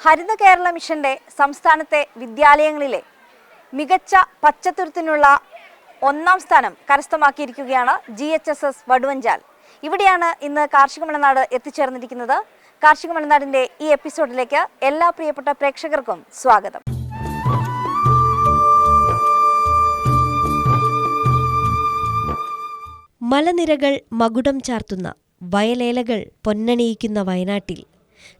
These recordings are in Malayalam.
ഹരിത കേരള മിഷന്റെ സംസ്ഥാനത്തെ വിദ്യാലയങ്ങളിലെ മികച്ച പച്ചത്തുരുത്തിനുള്ള ഒന്നാം സ്ഥാനം കരസ്ഥമാക്കിയിരിക്കുകയാണ് G H S S Vaduvanchal. ഇവിടെയാണ് ഇന്ന് കാർഷിക മലനാട് എത്തിച്ചേർന്നിരിക്കുന്നത്. കാർഷിക മലനാടിന്റെ ഈ എപ്പിസോഡിലേക്ക് എല്ലാ പ്രിയപ്പെട്ട പ്രേക്ഷകർക്കും സ്വാഗതം. മലനിരകൾ മകുടം ചാർത്തുന്ന വയലേലകൾ പൊന്നണിയിക്കുന്ന വയനാട്ടിൽ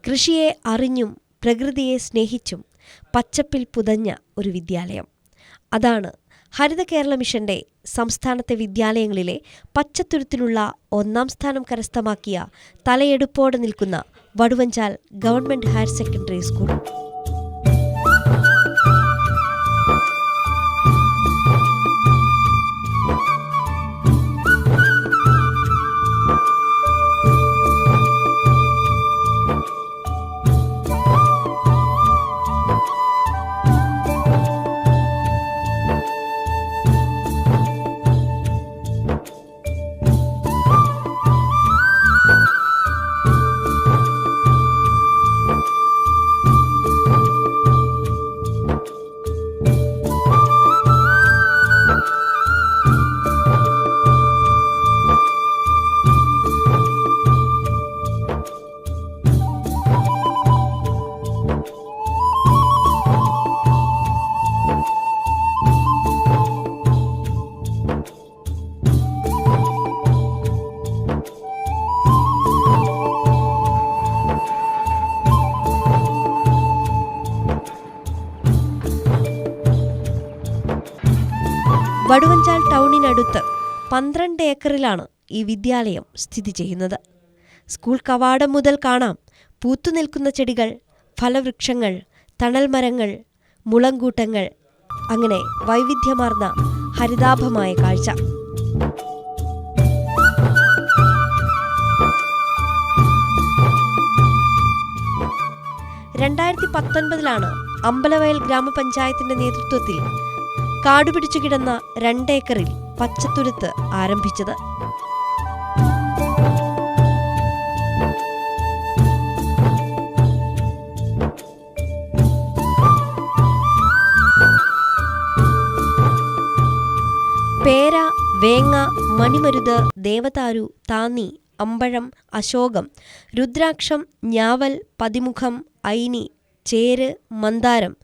കൃഷിയെ അറിഞ്ഞും പ്രകൃതിയെ സ്നേഹിച്ചും പച്ചപ്പിൽ പുതഞ്ഞ ഒരു വിദ്യാലയം. അതാണ് ഹരിത കേരള മിഷന്റെ സംസ്ഥാനത്തെ വിദ്യാലയങ്ങളിലെ പച്ചത്തുരുത്തിനുള്ള ഒന്നാം സ്ഥാനം കരസ്ഥമാക്കിയ തലയെടുപ്പോടെ നിൽക്കുന്ന Vaduvanchal government higher secondary school. ഏക്കറിലാണ് ഈ വിദ്യാലയം സ്ഥിതി ചെയ്യുന്നത്. സ്കൂൾ കവാടം മുതൽ കാണാം പൂത്തുനിൽക്കുന്ന ചെടികൾ ഫലവൃക്ഷങ്ങൾ തണൽമരങ്ങൾ മുളങ്കൂട്ടങ്ങൾ അങ്ങനെ വൈവിധ്യമാർന്ന ഹരിതാഭമായ കാഴ്ച. രണ്ടായിരത്തി പത്തൊൻപതിലാണ് അമ്പലവയൽ ഗ്രാമപഞ്ചായത്തിന്റെ നേതൃത്വത്തിൽ കാടുപിടിച്ചു കിടന്ന രണ്ടേക്കറിൽ പച്ചത്തുരുത്ത് ആരംഭിച്ചത്. പേര വേങ്ങ മണിമരുത് ദേവതാരു താന്നി അമ്പഴം അശോകം രുദ്രാക്ഷം ഞാവൽ പതിമുഖം ഐനി ചേര് മന്ദാരം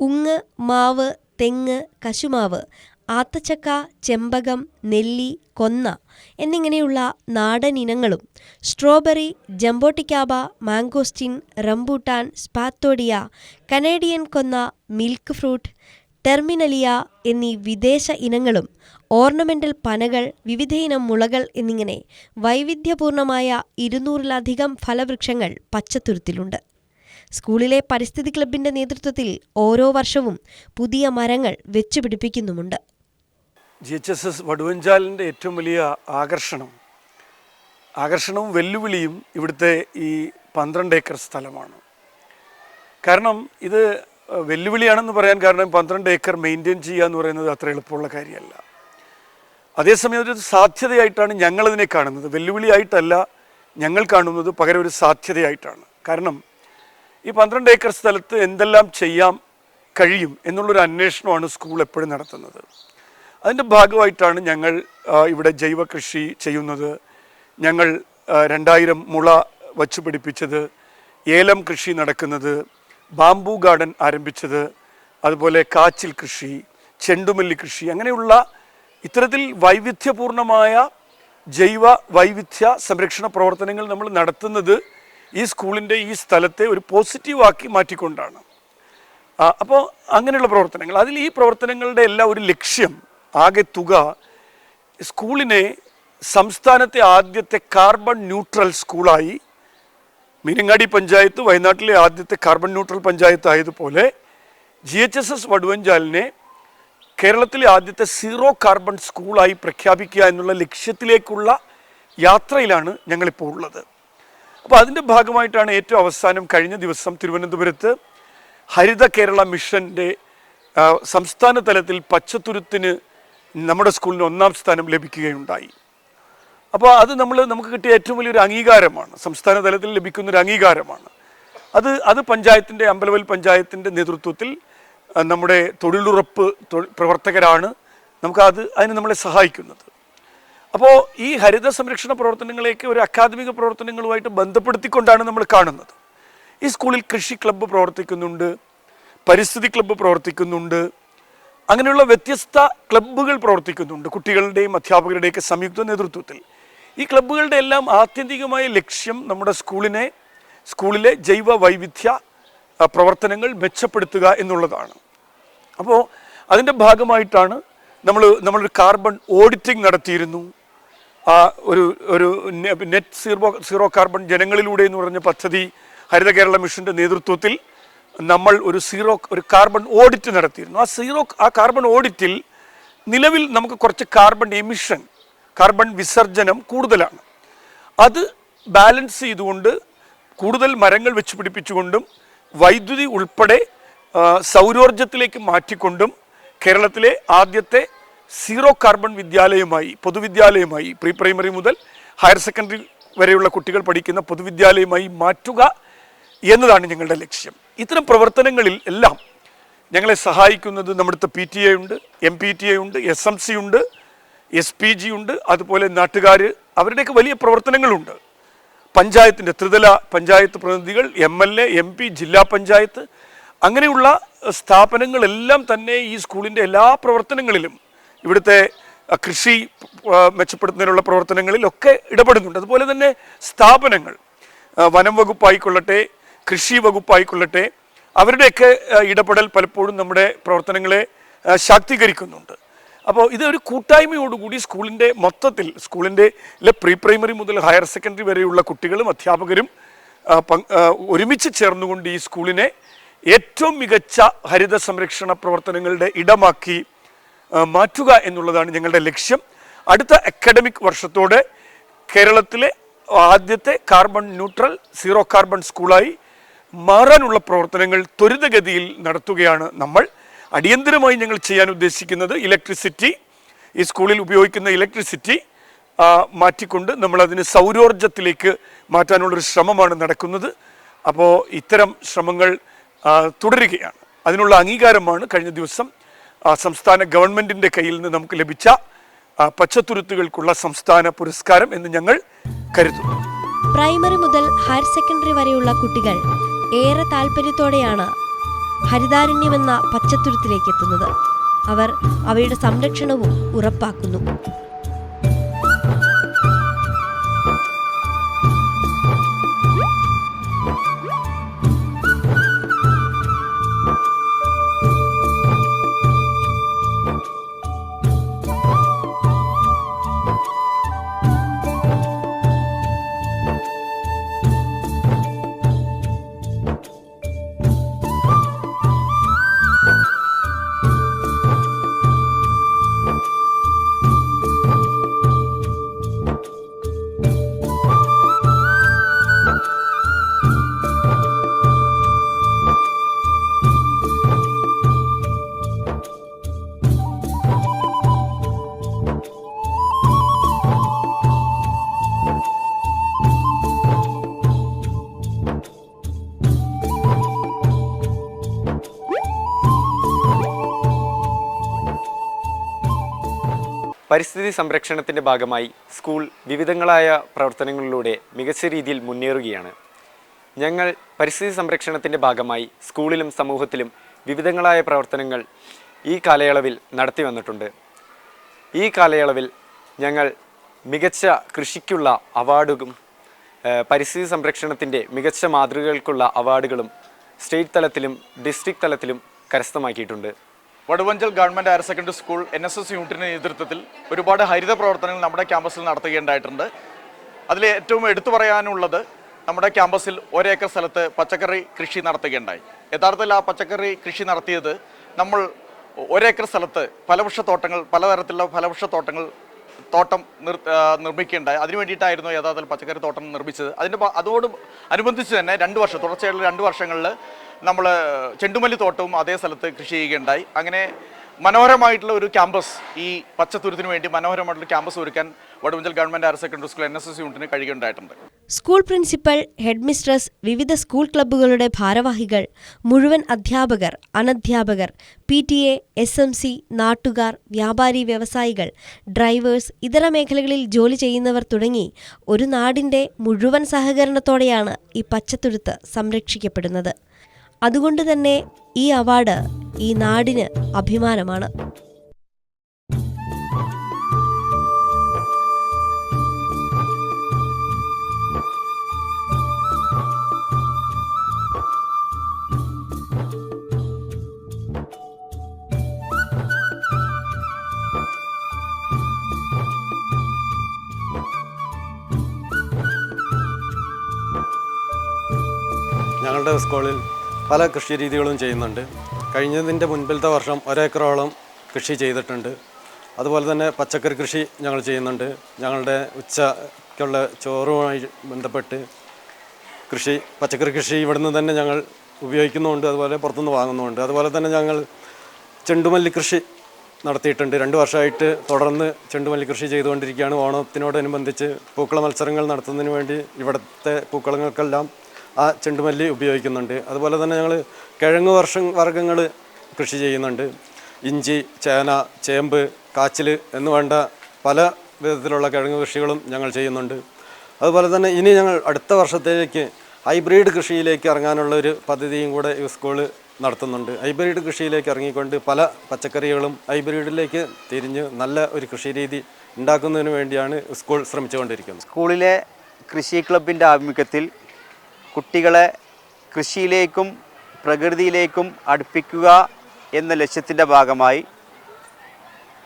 ഉങ്ങ് മാവ് തെങ്ങ് കശുമാവ് ആത്തച്ചക്ക ചെമ്പകം നെല്ലി കൊന്ന എന്നിങ്ങനെയുള്ള നാടൻ ഇനങ്ങളും strawberry jaboticaba mangosteen rambutan spathodea Canadian കൊന്ന മിൽക്ക് ഫ്രൂട്ട് ടെർമിനലിയ എന്നീ വിദേശ ഇനങ്ങളും ഓർണമെന്റൽ പനകൾ വിവിധയിനം മുളകൾ എന്നിങ്ങനെ വൈവിധ്യപൂർണമായ ഇരുന്നൂറിലധികം ഫലവൃക്ഷങ്ങൾ പച്ചത്തുരുത്തിലുണ്ട്. സ്കൂളിലെ പരിസ്ഥിതി ക്ലബിന്റെ നേതൃത്വത്തിൽ ഓരോ വർഷവും പുതിയ മരങ്ങൾ വെച്ചുപിടിപ്പിക്കുന്നുമുണ്ട്. ജി എച്ച് എസ് എസ് വടുവഞ്ചാലിന്റെ ഏറ്റവും വലിയ ആകർഷണം. ആകർഷണവും വെല്ലുവിളിയും ഇവിടുത്തെ ഈ പന്ത്രണ്ട് ഏക്കർ സ്ഥലമാണ്. കാരണം ഇത് വെല്ലുവിളിയാണെന്ന് പറയാൻ കാരണം പന്ത്രണ്ട് ഏക്കർ മെയിന്റെയിൻ ചെയ്യുക എന്ന് പറയുന്നത് അത്ര എളുപ്പമുള്ള കാര്യമല്ല. അതേസമയം ഒരു സാധ്യതയായിട്ടാണ് ഞങ്ങളതിനെ കാണുന്നത്. വെല്ലുവിളിയായിട്ടല്ല ഞങ്ങൾ കാണുന്നത് പകരം ഒരു സാധ്യതയായിട്ടാണ്. കാരണം ഈ പന്ത്രണ്ട് ഏക്കർ സ്ഥലത്ത് എന്തെല്ലാം ചെയ്യാം കഴിയും എന്നുള്ളൊരു അന്വേഷണമാണ് സ്കൂൾ എപ്പോഴും നടത്തുന്നത്. അതിന്റെ ഭാഗമായിട്ടാണ് ഞങ്ങൾ ഇവിടെ ജൈവ കൃഷി ചെയ്യുന്നത്. ഞങ്ങൾ രണ്ടായിരം മുള വച്ചു പിടിപ്പിച്ചത് ഏലം കൃഷി നടക്കുന്നത് ബാംബു ഗാർഡൻ ആരംഭിച്ചത് അതുപോലെ കാച്ചിൽ കൃഷി ചെണ്ടുമല്ലി കൃഷി അങ്ങനെയുള്ള ഇത്തരത്തിൽ വൈവിധ്യപൂർണമായ ജൈവ വൈവിധ്യ സംരക്ഷണ പ്രവർത്തനങ്ങൾ നമ്മൾ നടത്തുന്നത് ഈ സ്കൂളിന്റെ ഈ സ്ഥലത്തെ ഒരു പോസിറ്റീവാക്കി മാറ്റിക്കൊണ്ടാണ്. അപ്പോൾ അങ്ങനെയുള്ള പ്രവർത്തനങ്ങൾ. അതിൽ ഈ പ്രവർത്തനങ്ങളുടെ എല്ലാം ഒരു ലക്ഷ്യം ആകെ തുക സ്കൂളിനെ സംസ്ഥാനത്തെ ആദ്യത്തെ കാർബൺ ന്യൂട്രൽ സ്കൂളായി മീനങ്ങാടി പഞ്ചായത്ത് വയനാട്ടിലെ ആദ്യത്തെ കാർബൺ ന്യൂട്രൽ പഞ്ചായത്ത് ആയതുപോലെ ജി എച്ച് എസ് എസ് വടുവഞ്ചാലിനെ കേരളത്തിലെ ആദ്യത്തെ സീറോ കാർബൺ സ്കൂളായി പ്രഖ്യാപിക്കുക എന്നുള്ള ലക്ഷ്യത്തിലേക്കുള്ള യാത്രയിലാണ് ഞങ്ങളിപ്പോൾ ഉള്ളത്. അപ്പോൾ അതിന്റെ ഭാഗമായിട്ടാണ് ഏറ്റവും അവസാനം കഴിഞ്ഞ ദിവസം തിരുവനന്തപുരത്ത് ഹരിത കേരള മിഷന്റെ സംസ്ഥാന തലത്തിൽ പച്ചത്തുരുത്തിന് നമ്മുടെ സ്കൂളിന് ഒന്നാം സ്ഥാനം ലഭിക്കുകയുണ്ടായി. അപ്പോൾ അത് നമ്മൾ നമുക്ക് കിട്ടിയ ഏറ്റവും വലിയൊരു അംഗീകാരമാണ്. സംസ്ഥാന തലത്തിൽ ലഭിക്കുന്ന ഒരു അംഗീകാരമാണ്. അത് അത് പഞ്ചായത്തിന്റെ അമ്പലവൽ പഞ്ചായത്തിന്റെ നേതൃത്വത്തിൽ നമ്മുടെ തൊഴിലുറപ്പ് പ്രവർത്തകരാണ് നമുക്ക് അത് അതിന് നമ്മളെ സഹായിക്കുന്നത്. അപ്പോൾ ഈ ഹരിത സംരക്ഷണ പ്രവർത്തനങ്ങളെയൊക്കെ ഒരു അക്കാദമിക പ്രവർത്തനങ്ങളുമായിട്ട് ബന്ധപ്പെടുത്തിക്കൊണ്ടാണ് നമ്മൾ കാണുന്നത്. ഈ സ്കൂളിൽ കൃഷി ക്ലബ്ബ് പ്രവർത്തിക്കുന്നുണ്ട് പരിസ്ഥിതി ക്ലബ്ബ് പ്രവർത്തിക്കുന്നുണ്ട് അങ്ങനെയുള്ള വ്യത്യസ്ത ക്ലബ്ബുകൾ പ്രവർത്തിക്കുന്നുണ്ട്. കുട്ടികളുടെയും അധ്യാപകരുടെയൊക്കെ സംയുക്ത നേതൃത്വത്തിൽ. ഈ ക്ലബ്ബുകളുടെ എല്ലാം ആത്യന്തികമായ ലക്ഷ്യം നമ്മുടെ സ്കൂളിനെ സ്കൂളിലെ ജൈവ വൈവിധ്യ പ്രവർത്തനങ്ങൾ മെച്ചപ്പെടുത്തുക എന്നുള്ളതാണ്. അപ്പോൾ അതിന്റെ ഭാഗമായിട്ടാണ് നമ്മൾ നമ്മളൊരു കാർബൺ ഓഡിറ്റിംഗ് നടത്തിയിരുന്നു. ആ ഒരു ഒരു നെറ്റ് സീറോ സീറോ കാർബൺ ജനങ്ങളിലൂടെ എന്ന് പറഞ്ഞ പദ്ധതി ഹരിത കേരള മിഷന്റെ നേതൃത്വത്തിൽ നമ്മൾ ഒരു സീറോ ഒരു കാർബൺ ഓഡിറ്റ് നടത്തിയിരുന്നു. ആ സീറോ ആ കാർബൺ ഓഡിറ്റിൽ നിലവിൽ നമുക്ക് കുറച്ച് കാർബൺ എമിഷൻ കാർബൺ വിസർജനം കൂടുതലാണ്. അത് ബാലൻസ് ചെയ്തുകൊണ്ട് കൂടുതൽ മരങ്ങൾ വെച്ച് പിടിപ്പിച്ചുകൊണ്ടും വൈദ്യുതി ഉൾപ്പെടെ സൗരോർജത്തിലേക്ക് മാറ്റിക്കൊണ്ടും കേരളത്തിലെ ആദ്യത്തെ സീറോ കാർബൺ വിദ്യാലയമായി പൊതുവിദ്യാലയമായി പ്രീ പ്രൈമറി മുതൽ ഹയർ സെക്കൻഡറി വരെയുള്ള കുട്ടികൾ പഠിക്കുന്ന പൊതുവിദ്യാലയമായി മാറ്റുക എന്നതാണ് ഞങ്ങളുടെ ലക്ഷ്യം. ഇത്തരം പ്രവർത്തനങ്ങളിൽ എല്ലാം ഞങ്ങളെ സഹായിക്കുന്നത് നമ്മുടെ പി ടി എ ഉണ്ട് എം പി ടി എ ഉണ്ട് എസ് എം സി ഉണ്ട് എസ് പി ജി ഉണ്ട് അതുപോലെ നാട്ടുകാർ അവരുടെയൊക്കെ വലിയ പ്രവർത്തനങ്ങളുണ്ട്. പഞ്ചായത്തിന്റെ ത്രിതല പഞ്ചായത്ത് പ്രതിനിധികൾ M L A M P ജില്ലാ പഞ്ചായത്ത് അങ്ങനെയുള്ള സ്ഥാപനങ്ങളെല്ലാം തന്നെ ഈ സ്കൂളിന്റെ എല്ലാ പ്രവർത്തനങ്ങളിലും ഇവിടുത്തെ കൃഷി മെച്ചപ്പെടുത്തുന്നതിനുള്ള പ്രവർത്തനങ്ങളിലൊക്കെ ഇടപെടുന്നുണ്ട്. അതുപോലെ തന്നെ സ്ഥാപനങ്ങൾ വനം വകുപ്പായിക്കൊള്ളട്ടെ കൃഷി വകുപ്പായിക്കൊള്ളട്ടെ അവരുടെയൊക്കെ ഇടപെടൽ പലപ്പോഴും നമ്മുടെ പ്രവർത്തനങ്ങളെ ശാക്തീകരിക്കുന്നുണ്ട്. അപ്പോൾ ഇതൊരു കൂട്ടായ്മയോടുകൂടി സ്കൂളിന്റെ മൊത്തത്തിൽ സ്കൂളിന്റെ പ്രീ പ്രൈമറി മുതൽ ഹയർ സെക്കൻഡറി വരെയുള്ള കുട്ടികളും അധ്യാപകരും ഒരുമിച്ച് ചേർന്നുകൊണ്ട് ഈ സ്കൂളിനെ ഏറ്റവും മികച്ച ഹരിത സംരക്ഷണ പ്രവർത്തനങ്ങളുടെ ഇടമാക്കി മാറ്റുക എന്നുള്ളതാണ് ഞങ്ങളുടെ ലക്ഷ്യം. അടുത്ത അക്കാഡമിക് വർഷത്തോടെ കേരളത്തിലെ ആദ്യത്തെ കാർബൺ ന്യൂട്രൽ സീറോ കാർബൺ സ്കൂളായി മാറാനുള്ള പ്രവർത്തനങ്ങൾ ത്വരിതഗതിയിൽ നടത്തുകയാണ് നമ്മൾ. അടിയന്തരമായി ഞങ്ങൾ ചെയ്യാൻ ഉദ്ദേശിക്കുന്നത് ഇലക്ട്രിസിറ്റി ഈ സ്കൂളിൽ ഉപയോഗിക്കുന്ന ഇലക്ട്രിസിറ്റി മാറ്റിക്കൊണ്ട് നമ്മളതിന് സൗരോർജത്തിലേക്ക് മാറ്റാനുള്ളൊരു ശ്രമമാണ് നടക്കുന്നത്. അപ്പോൾ ഇത്തരം ശ്രമങ്ങൾ തുടരുകയാണ്. അതിനുള്ള അംഗീകാരമാണ് കഴിഞ്ഞ ദിവസം സംസ്ഥാന ഗവൺമെന്റിന്റെ കയ്യിൽ നിന്ന് നമുക്ക് ലഭിച്ച പച്ചത്തുരുത്തുകൾക്കുള്ള സംസ്ഥാന പുരസ്കാരം എന്ന് ഞങ്ങൾ കരുതുന്നു. പ്രൈമറി മുതൽ ഹയർ സെക്കൻഡറി വരെയുള്ള കുട്ടികൾ ഏറെ താല്പര്യത്തോടെയാണ് ഹരിതാരണ്യമെന്ന പച്ചത്തുരുത്തിലേക്ക് എത്തുന്നത് അവർ അവയുടെ സംരക്ഷണവും ഉറപ്പാക്കുന്നു. പരിസ്ഥിതി സംരക്ഷണത്തിന്റെ ഭാഗമായി സ്കൂൾ വിവിധങ്ങളായ പ്രവർത്തനങ്ങളിലൂടെ മികച്ച രീതിയിൽ മുന്നേറുകയാണ്. ഞങ്ങൾ പരിസ്ഥിതി സംരക്ഷണത്തിന്റെ ഭാഗമായി സ്കൂളിലും സമൂഹത്തിലും വിവിധങ്ങളായ പ്രവർത്തനങ്ങൾ ഈ കാലയളവിൽ നടത്തി വന്നിട്ടുണ്ട്. ഈ കാലയളവിൽ ഞങ്ങൾ മികച്ച കൃഷിക്കുള്ള അവാർഡും പരിസ്ഥിതി സംരക്ഷണത്തിന്റെ മികച്ച മാതൃകകൾക്കുള്ള അവാർഡുകളും സ്റ്റേറ്റ് തലത്തിലും ഡിസ്ട്രിക്ട് തലത്തിലും കരസ്ഥമാക്കിയിട്ടുണ്ട്. Vaduvanchal government higher secondary school N S S യൂണിറ്റിന്റെ നേതൃത്വത്തിൽ ഒരുപാട് ഹരിത പ്രവർത്തനങ്ങൾ നമ്മുടെ ക്യാമ്പസിൽ നടത്തുകയുണ്ടായിട്ടുണ്ട്. അതിൽ ഏറ്റവും എടുത്തു പറയാനുള്ളത് നമ്മുടെ ക്യാമ്പസിൽ ഒരേക്കർ സ്ഥലത്ത് പച്ചക്കറി കൃഷി നടത്തുകയുണ്ടായി. യഥാർത്ഥത്തിൽ ആ പച്ചക്കറി കൃഷി നടത്തിയത് നമ്മൾ ഒരേക്കർ സ്ഥലത്ത് ഫലവൃക്ഷത്തോട്ടങ്ങൾ പലതരത്തിലുള്ള ഫലവൃക്ഷത്തോട്ടങ്ങൾ തോട്ടം നിർ നിർമ്മിക്കേണ്ടത് അതിനു വേണ്ടിയിട്ടായിരുന്നു യഥാർത്ഥത്തിൽ പച്ചക്കറി തോട്ടം നിർമ്മിച്ചത്. അതിന്റെ അതോട് അനുബന്ധിച്ച് തന്നെ രണ്ട് വർഷം തുടർച്ചയായുള്ള രണ്ട് വർഷങ്ങളിൽ നമ്മൾ ചെണ്ടുമല്ലി തോട്ടവും അതേ സ്ഥലത്ത് കൃഷി ചെയ്യുകയുണ്ടായി. അങ്ങനെ മനോഹരമായിട്ടുള്ള ഒരു ക്യാമ്പസ് ഈ പച്ചത്തുരുത്തിന് വേണ്ടി മനോഹരമായിട്ടുള്ള ക്യാമ്പസ് ഒരുക്കാൻ Vaduvanchal government higher secondary school N S S യൂണിറ്റിന് കഴിയുകയുണ്ടായിട്ടുണ്ട്. സ്കൂൾ പ്രിൻസിപ്പൽ ഹെഡ്മിസ്ട്രസ് വിവിധ സ്കൂൾ ക്ലബ്ബുകളുടെ ഭാരവാഹികൾ മുഴുവൻ അധ്യാപകർ അനധ്യാപകർ P T A S M C നാട്ടുകാർ വ്യാപാരി വ്യവസായികൾ ഡ്രൈവേഴ്സ് ഇതര മേഖലകളിൽ ജോലി ചെയ്യുന്നവർ തുടങ്ങി ഒരു നാടിന്റെ മുഴുവൻ സഹകരണത്തോടെയാണ് ഈ പച്ചത്തുരുത്ത് സംരക്ഷിക്കപ്പെടുന്നത്. അതുകൊണ്ട് തന്നെ ഈ അവാർഡ് ഈ നാടിന് അഭിമാനമാണ്. ഞങ്ങളുടെ സ്കൂളിൽ പല കൃഷി രീതികളും ചെയ്യുന്നുണ്ട്. കഴിഞ്ഞതിന്റെ മുൻപിലത്തെ വർഷം ഒരേക്കറോളം കൃഷി ചെയ്തിട്ടുണ്ട്. അതുപോലെ തന്നെ പച്ചക്കറി കൃഷി ഞങ്ങൾ ചെയ്യുന്നുണ്ട്. ഞങ്ങളുടെ ഉച്ചയ്ക്കുള്ള ചോറുമായി ബന്ധപ്പെട്ട് കൃഷി പച്ചക്കറി കൃഷി ഇവിടുന്ന് തന്നെ ഞങ്ങൾ ഉപയോഗിക്കുന്നുമുണ്ട്. അതുപോലെ പുറത്തുനിന്ന് വാങ്ങുന്നുമുണ്ട്. അതുപോലെ തന്നെ ഞങ്ങൾ ചെണ്ടുമല്ലി കൃഷി നടത്തിയിട്ടുണ്ട്. രണ്ട് വർഷമായിട്ട് തുടർന്ന് ചെണ്ടുമല്ലി കൃഷി ചെയ്തുകൊണ്ടിരിക്കുകയാണ്. ഓണത്തിനോടനുബന്ധിച്ച് പൂക്കള മത്സരങ്ങൾ നടത്തുന്നതിന് വേണ്ടി ഇവിടുത്തെ പൂക്കളങ്ങൾക്കെല്ലാം ആ ചെണ്ടുമല്ലി ഉപയോഗിക്കുന്നുണ്ട്. അതുപോലെ തന്നെ ഞങ്ങൾ കിഴങ്ങ് വർഷം വർഗങ്ങൾ കൃഷി ചെയ്യുന്നുണ്ട്. ഇഞ്ചി ചേന ചേമ്പ് കാച്ചിൽ എന്ന് വേണ്ട പല വിധത്തിലുള്ള കിഴങ്ങ് കൃഷികളും ഞങ്ങൾ ചെയ്യുന്നുണ്ട്. അതുപോലെ തന്നെ ഇനി ഞങ്ങൾ അടുത്ത വർഷത്തേക്ക് ഹൈബ്രിഡ് കൃഷിയിലേക്ക് ഇറങ്ങാനുള്ള ഒരു പദ്ധതിയും കൂടെ ഈ സ്കൂൾ നടത്തുന്നുണ്ട്. ഹൈബ്രിഡ് കൃഷിയിലേക്ക് ഇറങ്ങിക്കൊണ്ട് പല പച്ചക്കറികളും ഹൈബ്രിഡിലേക്ക് തിരിഞ്ഞ് നല്ല ഒരു കൃഷി രീതി ഉണ്ടാക്കുന്നതിന് വേണ്ടിയാണ് സ്കൂൾ ശ്രമിച്ചുകൊണ്ടിരിക്കുന്നത്. സ്കൂളിലെ കൃഷി ക്ലബിന്റെ ആഭിമുഖ്യത്തിൽ കുട്ടികളെ കൃഷിയിലേക്കും പ്രകൃതിയിലേക്കും അടുപ്പിക്കുക എന്ന ലക്ഷ്യത്തിന്റെ ഭാഗമായി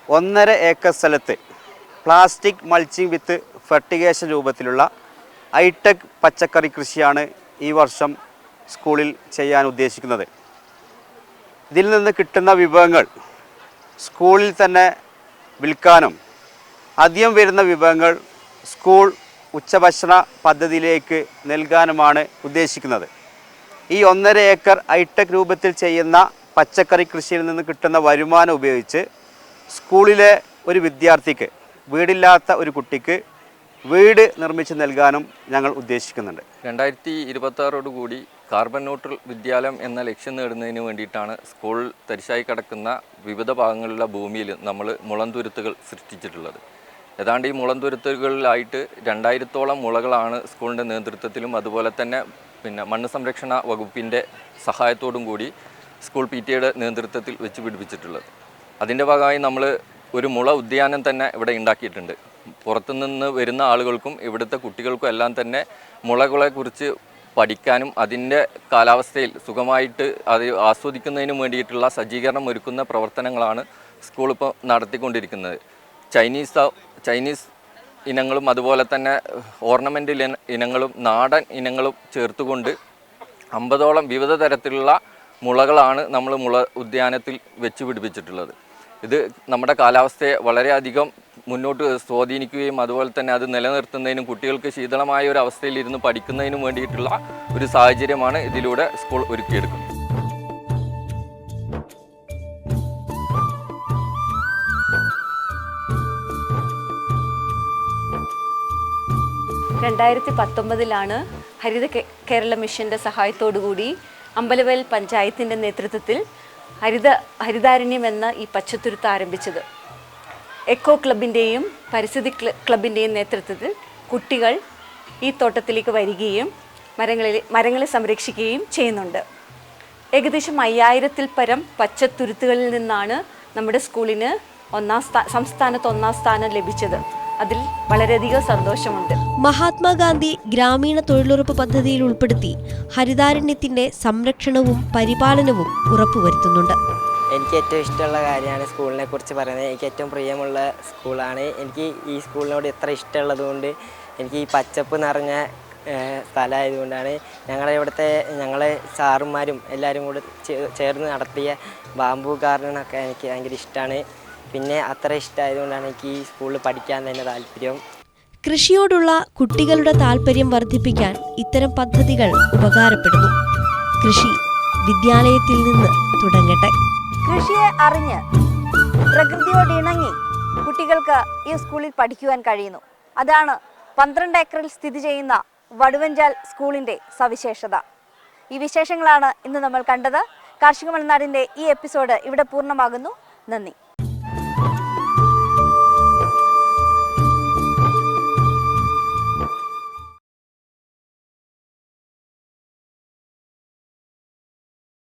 ഒന്നര ഏക്കർ സ്ഥലത്ത് പ്ലാസ്റ്റിക് മൾച്ചിങ് വിത്ത് ഫെർട്ടിഗേഷൻ രൂപത്തിലുള്ള ഹൈടെക് പച്ചക്കറി കൃഷിയാണ് ഈ വർഷം സ്കൂളിൽ ചെയ്യാൻ ഉദ്ദേശിക്കുന്നത്. ഇതിൽ നിന്ന് കിട്ടുന്ന വിഭവങ്ങൾ സ്കൂളിൽ തന്നെ വിൽക്കാനും അധികം വരുന്ന വിഭവങ്ങൾ സ്കൂൾ ഉച്ചഭക്ഷണ പദ്ധതിയിലേക്ക് നൽകാനുമാണ് ഉദ്ദേശിക്കുന്നത്. ഈ ഒന്നര ഏക്കർ ഹൈടെക് രൂപത്തിൽ ചെയ്യുന്ന പച്ചക്കറി കൃഷിയിൽ നിന്ന് കിട്ടുന്ന വരുമാനം ഉപയോഗിച്ച് സ്കൂളിലെ ഒരു വിദ്യാർത്ഥിക്ക് വീടില്ലാത്ത ഒരു കുട്ടിക്ക് വീട് നിർമ്മിച്ച് നൽകാനും ഞങ്ങൾ ഉദ്ദേശിക്കുന്നുണ്ട്. രണ്ടായിരത്തി ഇരുപത്തി കൂടി കാർബൺ ന്യൂട്രൽ വിദ്യാലയം എന്ന ലക്ഷ്യം നേടുന്നതിന് വേണ്ടിയിട്ടാണ് സ്കൂൾ തരിശായി കിടക്കുന്ന വിവിധ ഭാഗങ്ങളിലുള്ള ഭൂമിയിൽ നമ്മൾ മുളന്തുരുത്തുകൾ സൃഷ്ടിച്ചിട്ടുള്ളത്. ഏതാണ്ട് ഈ മുളന്തുരുത്തുകളിലായിട്ട് രണ്ടായിരത്തോളം മുളകളാണ് സ്കൂളിന്റെ നേതൃത്വത്തിലും അതുപോലെ തന്നെ പിന്നെ മണ്ണ് സംരക്ഷണ വകുപ്പിന്റെ സഹായത്തോടും കൂടി സ്കൂൾ പി ടി എയുടെ നേതൃത്വത്തിൽ വെച്ച് പിടിപ്പിച്ചിട്ടുള്ളത്. അതിന്റെ ഭാഗമായി നമ്മൾ ഒരു മുള ഉദ്യാനം തന്നെ ഇവിടെ ഉണ്ടാക്കിയിട്ടുണ്ട്. പുറത്തുനിന്ന് വരുന്ന ആളുകൾക്കും ഇവിടുത്തെ കുട്ടികൾക്കും എല്ലാം തന്നെ മുളകളെക്കുറിച്ച് പഠിക്കാനും അതിന്റെ കാലാവസ്ഥയിൽ സുഖമായിട്ട് അത് ആസ്വദിക്കുന്നതിനും വേണ്ടിയിട്ടുള്ള സജ്ജീകരണം ഒരുക്കുന്ന പ്രവർത്തനങ്ങളാണ് സ്കൂൾ ഇപ്പോൾ നടത്തിക്കൊണ്ടിരിക്കുന്നത്. ചൈനീസ് ചൈനീസ് ഇനങ്ങളും അതുപോലെ തന്നെ ഓർണമെന്റൽ ഇനങ്ങളും നാടൻ ഇനങ്ങളും ചേർത്തുകൊണ്ട് അമ്പതോളം വിവിധ തരത്തിലുള്ള മുളകളാണ് നമ്മൾ മുള ഉദ്യാനത്തിൽ വെച്ച് പിടിപ്പിച്ചിട്ടുള്ളത്. ഇത് നമ്മുടെ കാലാവസ്ഥയെ വളരെയധികം മുന്നോട്ട് സ്വാധീനിക്കുകയും അതുപോലെ തന്നെ അത് നിലനിർത്തുന്നതിനും കുട്ടികൾക്ക് ശീതളമായ ഒരു അവസ്ഥയിൽ ഇരുന്ന് പഠിക്കുന്നതിനും വേണ്ടിയിട്ടുള്ള ഒരു സാഹചര്യമാണ് ഇതിലൂടെ സ്കൂൾ ഒരുക്കിയെടുക്കുന്നത്. രണ്ടായിരത്തി പത്തൊമ്പതിലാണ് ഹരിത കേരള മിഷന്റെ സഹായത്തോടുകൂടി അമ്പലവയൽ പഞ്ചായത്തിന്റെ നേതൃത്വത്തിൽ ഹരിത ഹരിതാരണ്യം എന്ന ഈ പച്ചത്തുരുത്ത് ആരംഭിച്ചത്. എക്കോ ക്ലബിന്റെയും പരിസ്ഥിതി ക്ല- ക്ലബിന്റെയും നേതൃത്വത്തിൽ കുട്ടികൾ ഈ തോട്ടത്തിലേക്ക് വരികയും മരങ്ങളിൽ മരങ്ങളെ സംരക്ഷിക്കുകയും ചെയ്യുന്നുണ്ട്. ഏകദേശം അയ്യായിരത്തിൽ പരം പച്ചത്തുരുത്തുകളിൽ നിന്നാണ് നമ്മുടെ സ്കൂളിന് ഒന്നാം സ്ഥാ സംസ്ഥാനത്ത് ഒന്നാം സ്ഥാനം ലഭിച്ചത്. അതിൽ വളരെയധികം സന്തോഷമുണ്ട്. മഹാത്മാഗാന്ധി ഗ്രാമീണ തൊഴിലുറപ്പ് പദ്ധതിയിൽ ഉൾപ്പെടുത്തി ഹരിതാരണ്യത്തിന്റെ സംരക്ഷണവും പരിപാലനവും ഉറപ്പുവരുത്തുന്നുണ്ട്. എനിക്ക് ഏറ്റവും ഇഷ്ടമുള്ള കാര്യമാണ് സ്കൂളിനെ കുറിച്ച് പറയുന്നത്. എനിക്ക് ഏറ്റവും പ്രിയമുള്ള സ്കൂളാണ്. എനിക്ക് ഈ സ്കൂളിനോട് ഇത്ര ഇഷ്ടമുള്ളത് കൊണ്ട് എനിക്ക് ഈ പച്ചപ്പ് നിറഞ്ഞ സ്ഥലമായതുകൊണ്ടാണ് ഞങ്ങളുടെ ഇവിടുത്തെ ഞങ്ങളെ സാറുമാരും എല്ലാവരും കൂടെ ചേർന്ന് നടത്തിയ ബാംബു ഗാർഡനൊക്കെ എനിക്ക് ഭയങ്കര ഇഷ്ടമാണ്. പിന്നെ അത്ര ഇഷ്ടമായതുകൊണ്ടാണ് എനിക്ക് ഈ സ്കൂളിൽ പഠിക്കാൻ തന്നെ താല്പര്യം. കൃഷിയോടുള്ള കുട്ടികളുടെ താല്പര്യം വർദ്ധിപ്പിക്കാൻ ഇത്തരം പദ്ധതികൾ ഉപകാരപ്പെടുന്നു. കൃഷി വിദ്യാലയത്തിൽ നിന്ന് തുടങ്ങട്ടെ. കൃഷിയെ അറിഞ്ഞ് പ്രകൃതിയോട് ഇണങ്ങി കുട്ടികൾക്ക് ഈ സ്കൂളിൽ പഠിക്കുവാൻ കഴിയുന്നു. അതാണ് പന്ത്രണ്ട് ഏക്കറിൽ സ്ഥിതി ചെയ്യുന്ന വടുവഞ്ചാൽ സ്കൂളിന്റെ സവിശേഷത. ഈ വിശേഷങ്ങളാണ് ഇന്ന് നമ്മൾ കണ്ടത്. കാർഷിക മലനാടിന്റെ ഈ എപ്പിസോഡ് ഇവിടെ പൂർണമാകുന്നു. നന്ദി.